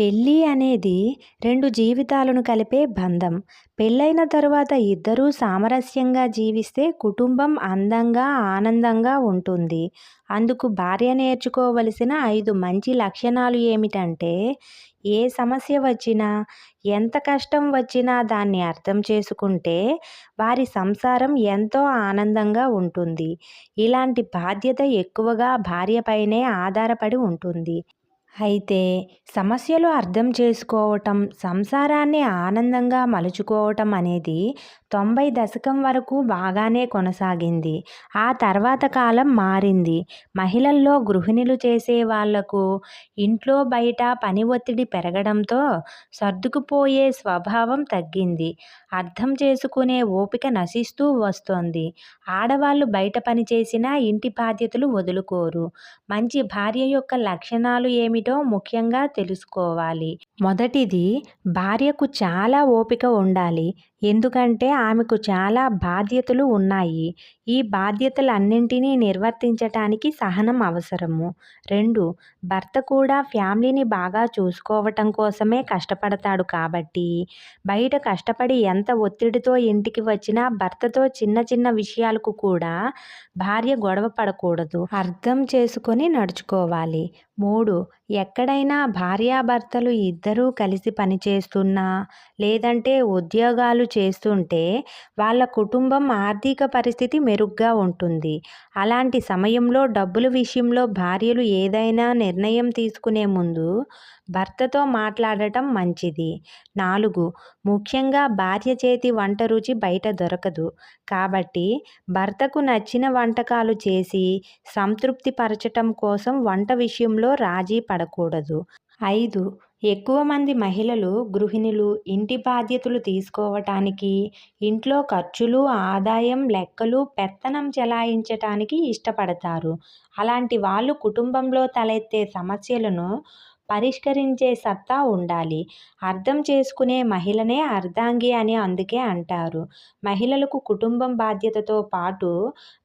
పెళ్ళి అనేది రెండు జీవితాలను కలిపే బంధం. పెళ్ళైన తరువాత ఇద్దరూ సామరస్యంగా జీవిస్తే కుటుంబం అందంగా ఆనందంగా ఉంటుంది. అందుకు భార్య నేర్చుకోవలసిన ఐదు మంచి లక్షణాలు ఏమిటంటే ఏ సమస్య వచ్చినా ఎంత కష్టం వచ్చినా దాన్ని అర్థం చేసుకుంటే వారి సంసారం ఎంతో ఆనందంగా ఉంటుంది. ఇలాంటి బాధ్యత ఎక్కువగా భార్యపైనే ఆధారపడి ఉంటుంది. అయితే సమస్యలు అర్థం చేసుకోవటం సంసారాన్ని ఆనందంగా మలుచుకోవటం అనేది తొంభై దశకం వరకు బాగానే కొనసాగింది. ఆ తర్వాత కాలం మారింది. మహిళల్లో గృహిణులు చేసే వాళ్ళకు ఇంట్లో బయట పని ఒత్తిడి పెరగడంతో సర్దుకుపోయే స్వభావం తగ్గింది. అర్థం చేసుకునే ఓపిక నశిస్తూ వస్తోంది. ఆడవాళ్ళు బయట పని చేసినా ఇంటి బాధ్యతలు వదులుకోరు. మంచి భార్య యొక్క లక్షణాలు ఏమిటో ముఖ్యంగా తెలుసుకోవాలి. మొదటిది భార్యకు చాలా ఓపిక ఉండాలి. ఎందుకంటే ఆమెకు చాలా బాధ్యతలు ఉన్నాయి. ఈ బాధ్యతలన్నింటినీ నిర్వర్తించటానికి సహనం అవసరము. రెండు భర్త కూడా ఫ్యామిలీని బాగా చూసుకోవటం కోసమే కష్టపడతాడు కాబట్టి బయట కష్టపడి ఎంత ఒత్తిడితో ఇంటికి వచ్చినా భర్తతో చిన్న చిన్న విషయాలకు కూడా భార్య గొడవ పడకూడదు. అర్థం చేసుకొని నడుచుకోవాలి. మూడు ఎక్కడైనా భార్యాభర్తలు ఇద్దరూ కలిసి పనిచేస్తున్నా లేదంటే ఉద్యోగాలు చేస్తుంటే వాళ్ళ కుటుంబం ఆర్థిక పరిస్థితి మెరుగ్గా ఉంటుంది. అలాంటి సమయంలో డబ్బుల విషయంలో భార్యలు ఏదైనా నిర్ణయం తీసుకునే ముందు భర్తతో మాట్లాడటం మంచిది. నాలుగు ముఖ్యంగా భార్య చేతి వంట రుచి బయట దొరకదు. కాబట్టి భర్తకు నచ్చిన వంటకాలు చేసి సంతృప్తి పరచటం కోసం వంట విషయంలో విషయంలో రాజీ పడకూడదు. ఐదు ఎక్కువ మంది మహిళలు గృహిణులు ఇంటి బాధ్యతలు తీసుకోవటానికి ఇంట్లో ఖర్చులు ఆదాయం లెక్కలు పెత్తనం చెలాయించటానికి ఇష్టపడతారు. అలాంటి వాళ్ళు కుటుంబంలో తలెత్తే సమస్యలను పరిష్కరించే సత్తా ఉండాలి. అర్థం చేసుకునే మహిళనే అర్ధాంగి అని అందుకే అంటారు. మహిళలకు కుటుంబం బాధ్యతతో పాటు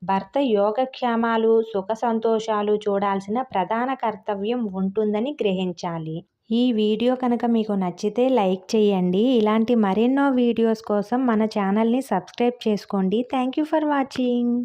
భర్త యోగక్షేమాలు సుఖ సంతోషాలు చూడాల్సిన ప్రధాన కర్తవ్యం ఉంటుందని గ్రహించాలి. ఈ వీడియో కనుక మీకు నచ్చితే లైక్ చేయండి. ఇలాంటి మరెన్నో వీడియోస్ కోసం మన ఛానల్ని సబ్స్క్రైబ్ చేసుకోండి. Thank you for watching.